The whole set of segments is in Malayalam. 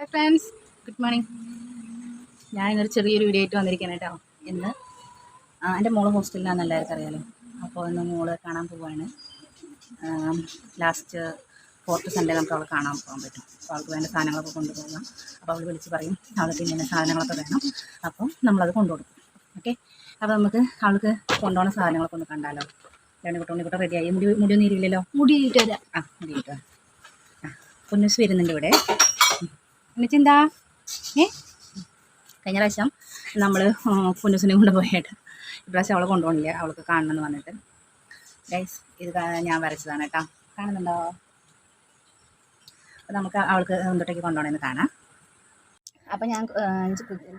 ഹായ് ഫ്രണ്ട്സ് ഗുഡ് മോർണിംഗ് ഞാൻ ഇന്നൊരു ചെറിയൊരു വീഡിയോ ആയിട്ട് വന്നിരിക്കുകയാണ് കേട്ടോ. ഇന്ന് എന്റെ മോൾ ഹോസ്റ്റലിലാണെന്ന് എല്ലാവർക്കും അറിയാലോ. അപ്പോൾ ഇന്ന് മോൾ കാണാൻ പോവാണ്. ലാസ്റ്റ് ഫോർത്ത് സൺഡേ നമുക്ക് അവൾ കാണാൻ പോകാൻ പറ്റും. അപ്പോൾ അവൾക്ക് വേണ്ട സാധനങ്ങളൊക്കെ കൊണ്ടുപോകാം. അപ്പോൾ അവൾ വിളിച്ച് പറയും അവൾക്ക് ഇങ്ങനെ സാധനങ്ങളൊക്കെ വേണം. അപ്പോൾ നമ്മളത് കൊണ്ടുകൊടുക്കും. ഓക്കെ അപ്പോൾ നമുക്ക് അവൾക്ക് കൊണ്ടുപോകുന്ന സാധനങ്ങളൊക്കെ ഒന്ന് കണ്ടാലോ? രണ്ട് കുട്ടി ഉണ്ണിക്കുട്ട റെഡിയായി മുടി മുടിയൊന്നും ഇരില്ലല്ലോ മുടി വരാം. ആ മുടി കിട്ടുക ആ പൊന്നൂസ് വരുന്നുണ്ട് ഇവിടെ. എന്നുവെച്ചെന്താ ഏ? കഴിഞ്ഞ പ്രാവശ്യം നമ്മൾ പൊന്നൂസിനെ കൊണ്ട് പോയിട്ട് ഇപ്രാവശ്യം അവളെ കൊണ്ടുപോകണില്ല അവൾക്ക് കാണണമെന്ന് പറഞ്ഞിട്ട്. ഗൈസ് ഇത് ഞാൻ വരച്ചതാണ് കേട്ടോ. കാണുന്നുണ്ടോ? അപ്പോൾ നമുക്ക് അവൾക്ക് എന്തൊട്ടേക്ക് കൊണ്ടുപോകണമെന്ന് കാണാം. അപ്പോൾ ഞാൻ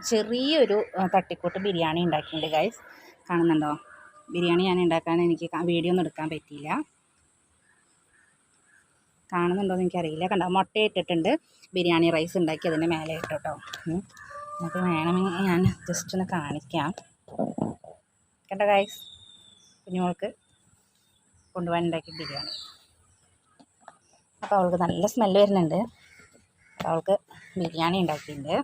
ചെറിയൊരു തട്ടിക്കൂട്ട് ബിരിയാണി ഉണ്ടാക്കിയിട്ടുണ്ട് ഗൈസ് കാണുന്നുണ്ടോ? ബിരിയാണി ഞാൻ ഉണ്ടാക്കാൻ എനിക്ക് വീഡിയോ ഒന്നും എടുക്കാൻ പറ്റിയില്ല. കാണുന്നുണ്ടോയെന്ന് എനിക്കറിയില്ല. കണ്ടോ മുട്ട ഇട്ടിട്ടുണ്ട്. ബിരിയാണി റൈസ് ഉണ്ടാക്കി അതിന്റെ മേലെ ഇട്ടു നമുക്ക് വേണമെങ്കിൽ ഞാൻ ജസ്റ്റ് ഒന്ന് കാണിക്കാം. കണ്ടോ ഗൈസ് കുഞ്ഞുമോൾക്ക് കൊണ്ടുപോകാൻ ഉണ്ടാക്കി ബിരിയാണി. അപ്പോൾ അവൾക്ക് നല്ല സ്മെല്ല് വരുന്നുണ്ട്. അവൾക്ക് ബിരിയാണി ഉണ്ടാക്കിയിട്ടുണ്ട്.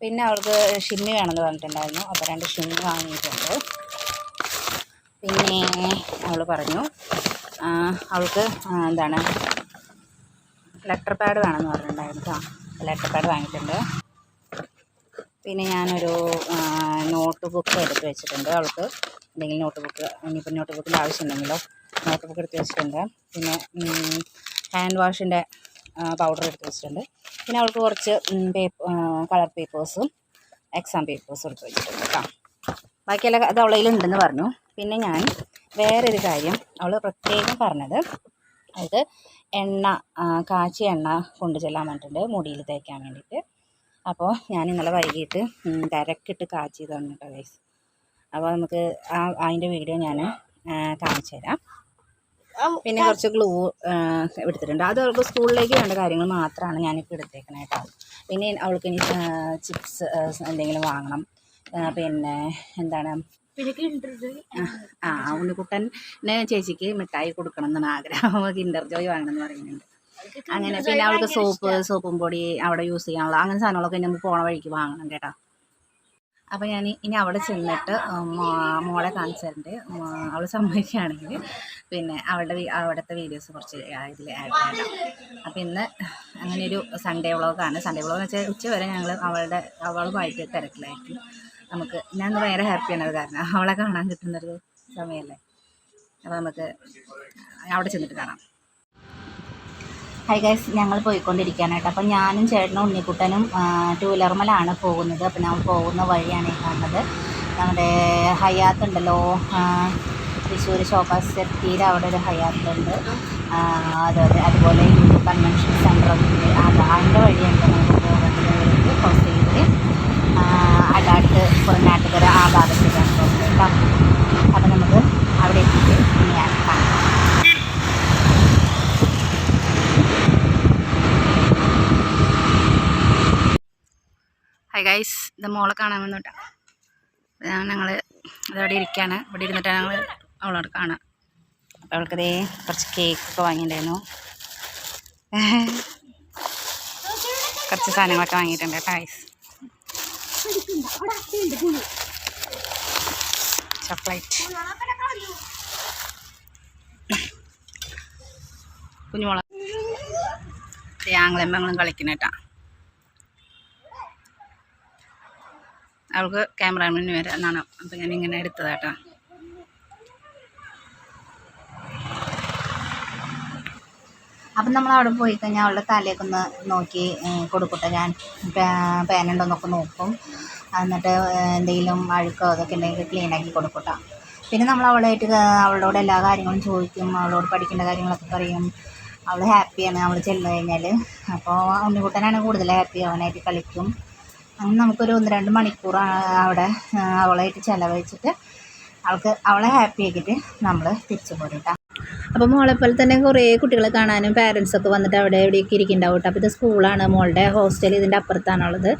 പിന്നെ അവൾക്ക് ഷിമ്മി വേണമെന്ന് പറഞ്ഞിട്ടുണ്ടായിരുന്നു. അപ്പോൾ രണ്ട് ഷിമ്മി വാങ്ങിയിട്ടുണ്ട്. പിന്നെ അവൾ പറഞ്ഞു അവൾക്ക് എന്താണ് ലെറ്റർ പാഡ് വേണമെന്ന് പറഞ്ഞിട്ടുണ്ടായിരുന്നു കേട്ടോ. ലെറ്റർ പാഡ് വാങ്ങിയിട്ടുണ്ട്. പിന്നെ ഞാനൊരു നോട്ട് ബുക്ക് എടുത്ത് വെച്ചിട്ടുണ്ട് അവൾക്ക്. എന്തെങ്കിലും നോട്ട് ബുക്ക് ഇനിയിപ്പോൾ നോട്ട് ബുക്കിന്റെ ആവശ്യമുണ്ടെങ്കിലോ നോട്ട് ബുക്ക് എടുത്ത് വെച്ചിട്ടുണ്ട്. പിന്നെ ഹാൻഡ് വാഷിന്റെ പൗഡർ എടുത്ത് വെച്ചിട്ടുണ്ട്. പിന്നെ അവൾക്ക് കുറച്ച് പേപ്പർ കളർ പേപ്പേഴ്സും എക്സാം പേപ്പേഴ്സും എടുത്ത് വെച്ചിട്ടുണ്ട് കേട്ടോ. ബാക്കിയെല്ലാം അത് അവളയിലുണ്ടെന്ന് പറഞ്ഞു. പിന്നെ ഞാൻ വേറൊരു കാര്യം അവൾ പ്രത്യേകം പറഞ്ഞത്. അത് എണ്ണ കാച്ചി എണ്ണ കൊണ്ടു ചെല്ലാൻ വേണ്ടിയിട്ട് മുടിയിൽ തേക്കാൻ വേണ്ടിയിട്ട്. അപ്പോൾ ഞാൻ ഇന്നലെ വൈകിട്ട് തിരക്കിട്ട് കാച്ചി തന്നു കേട്ടോ ഗൈസ് അപ്പോൾ നമുക്ക് ആ അതിന്റെ വീഡിയോ ഞാൻ കാണിച്ചു തരാം. പിന്നെ കുറച്ച് ഗ്ലൂ എടുത്തിട്ടുണ്ട്. അത് അവൾക്ക് സ്കൂളിലേക്ക് വേണ്ട കാര്യങ്ങൾ മാത്രമാണ് ഞാനിപ്പോൾ എടുത്തേക്കണേ കേട്ടോ. പിന്നെ അവൾക്ക് ഇനി ചിപ്സ് എന്തെങ്കിലും വാങ്ങണം. പിന്നെ എന്താണ് ആ ഉണ്ണിക്കുട്ടന് ചേച്ചിക്ക് മിഠായി കൊടുക്കണം എന്നാണ് ആഗ്രഹം. കിൻഡർ ജോയ് വാങ്ങണം എന്ന് പറയുന്നുണ്ട്. അങ്ങനെ പിന്നെ അവൾക്ക് സോപ്പ് സോപ്പും പൊടി അവിടെ യൂസ് ചെയ്യാനുള്ള അങ്ങനെ സാധനങ്ങളൊക്കെ നമുക്ക് പോണ വഴിക്ക് വാങ്ങണം കേട്ടോ. അപ്പോൾ ഞാൻ ഇനി അവിടെ ചെന്നിട്ട് മോളെ കാണിച്ചിട്ടുണ്ട് അവൾ സമ്മതിക്കുകയാണെങ്കിൽ പിന്നെ അവളുടെ അവിടുത്തെ വീഡിയോസ് കുറച്ച് ഇതിൽ ആഡ് ചെയ്യാം അപ്പോൾ ഇന്ന് അങ്ങനെ ഒരു സൺഡേ വ്ളോഗാണ് സൺഡേ വ്ളോഗ് എന്ന് വെച്ചാൽ ഉച്ച വരെ ഞങ്ങൾ അവളുടെ അവളുമായിട്ട് തിരക്കിലായിരിക്കും. നമുക്ക് ഞാൻ ഭയങ്കര ഹാപ്പിയാണ് അത് കാരണം. അവളെ കാണാൻ കിട്ടുന്നൊരു സമയമല്ലേ അപ്പോൾ നമുക്ക് അവിടെ ചെന്നിട്ട് കാണാം. ഹൈ ഗൈസ് ഞങ്ങൾ പോയിക്കൊണ്ടിരിക്കുകയാണ് അപ്പം ഞാനും ചേട്ടനും ഉണ്ണിക്കുട്ടനും ടൂ വീലർമലാണ് പോകുന്നത്. അപ്പം ഞങ്ങൾ പോകുന്ന വഴിയാണ് ഈ കാണുന്നത്. നമ്മുടെ ഹയാത്ത് ഉണ്ടല്ലോ തൃശ്ശൂർ ഷോപ്പാസ് സെറ്റിയിൽ അവിടെ ഒരു ഹയാത്ത് ഉണ്ട്. ആ, അതെ അതെ അതുപോലെ യൂത്ത് കൺവെൻഷൻ അത് അതിന്റെ വഴിയുണ്ട് നമുക്ക് പോകുന്നത് ഹോസ്റ്റലിൽ അടാട്ട് പുറനാട്ടുകര ആ ഭാഗത്തേക്കാണ് പോകുന്നത് കേട്ടോ അപ്പം നമുക്ക് അവിടെ എത്തിയിട്ട് ഇനി ഞാൻ കാണാം ഹായ് ഗൈസ് ഇത് മോളെ കാണാൻ വന്നിട്ടാ. ഞങ്ങൾ അതവിടെ ഇരിക്കുകയാണ് ഇവിടെ ഇരുന്നിട്ടാണ് ഞങ്ങൾ അവളോട് കാണാം. അപ്പോൾ അവൾക്കതേ കുറച്ച് കേക്കൊക്കെ വാങ്ങിയിട്ടുണ്ടായിരുന്നു. കുറച്ച് സാധനങ്ങളൊക്കെ വാങ്ങിയിട്ടുണ്ട് കേട്ടോ ഗൈസ് ചോക്ലേറ്റ് കുഞ്ഞുമോളെ. ആംഗ്ലം ഞങ്ങളും കളിക്കുന്ന അവൾക്ക് ക്യാമറാമാന് വരാം എന്നാണ്. ഞാൻ ഇങ്ങനെ എടുത്തതാട്ടാ. അപ്പം നമ്മൾ അവിടെ പോയി കഴിഞ്ഞാൽ അവളുടെ തലയൊക്കെ ഒന്ന് നോക്കി കൊടുക്കട്ടെ. ഞാൻ പേനുണ്ടോന്നൊക്കെ നോക്കും. എന്നിട്ട് എന്തെങ്കിലും അഴുക്കോ അതൊക്കെ ഉണ്ടെങ്കിൽ ക്ലീനാക്കി കൊടുക്കട്ടെ. പിന്നെ നമ്മൾ അവളായിട്ട് അവളോട് എല്ലാ കാര്യങ്ങളും ചോദിക്കും. അവളോട് പഠിക്കേണ്ട കാര്യങ്ങളൊക്കെ പറയും. അവൾ ഹാപ്പിയാണ് അവൾ ചെന്ന് കഴിഞ്ഞാൽ. അപ്പോൾ ഉണ്ണിക്കുട്ടനാണ് കൂടുതൽ ഹാപ്പി അവനായിട്ട് കളിക്കും. അങ്ങനെ നമുക്കൊരു ഒന്ന് രണ്ട് മണിക്കൂർ അവിടെ അവളായിട്ട് ചിലവഴിച്ചിട്ട് അവൾക്ക് അവളെ ഹാപ്പി ആക്കിയിട്ട് നമ്മൾ തിരിച്ചു പോരും കേട്ടോ അപ്പോൾ മോളെ പോലെ തന്നെ കുറേ കുട്ടികളെ കാണാനും പാരൻസൊക്കെ വന്നിട്ട് അവിടെ എവിടെയൊക്കെ ഇരിക്കുന്നുണ്ടാവും കേട്ടോ. അപ്പോൾ ഇത് സ്കൂളാണ് മോളുടെ ഹോസ്റ്റൽ ഇതിന്റെ അപ്പുറത്താണുള്ളത്.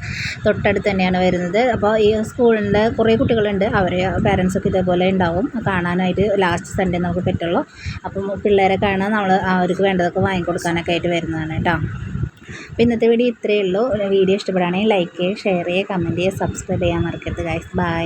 തൊട്ടടുത്ത് തന്നെയാണ് വരുന്നത്. അപ്പോൾ ഈ സ്കൂളിന്റെ കുറേ കുട്ടികളുണ്ട്. അവരെ പാരൻസൊക്കെ ഇതേപോലെ ഉണ്ടാവും. കാണാനായിട്ട് ലാസ്റ്റ് സൺഡേ നമുക്ക് പറ്റുള്ളൂ. അപ്പം പിള്ളേരെ കാണാൻ നമ്മൾ അവർക്ക് വേണ്ടതൊക്കെ വാങ്ങിക്കൊടുക്കാനൊക്കെ ആയിട്ട് വരുന്നതാണ് കേട്ടോ. അപ്പോൾ ഇന്നത്തെ വീഡിയോ ഇത്രയേ ഉള്ളൂ. വീഡിയോ ഇഷ്ടപ്പെടുകയാണെങ്കിൽ ലൈക്ക് ചെയ്യുക ഷെയർ ചെയ്യുക കമന്റ് ചെയ്യുക സബ്സ്ക്രൈബ് ചെയ്യാൻ മറക്കരുത് ഗൈസ് ബൈ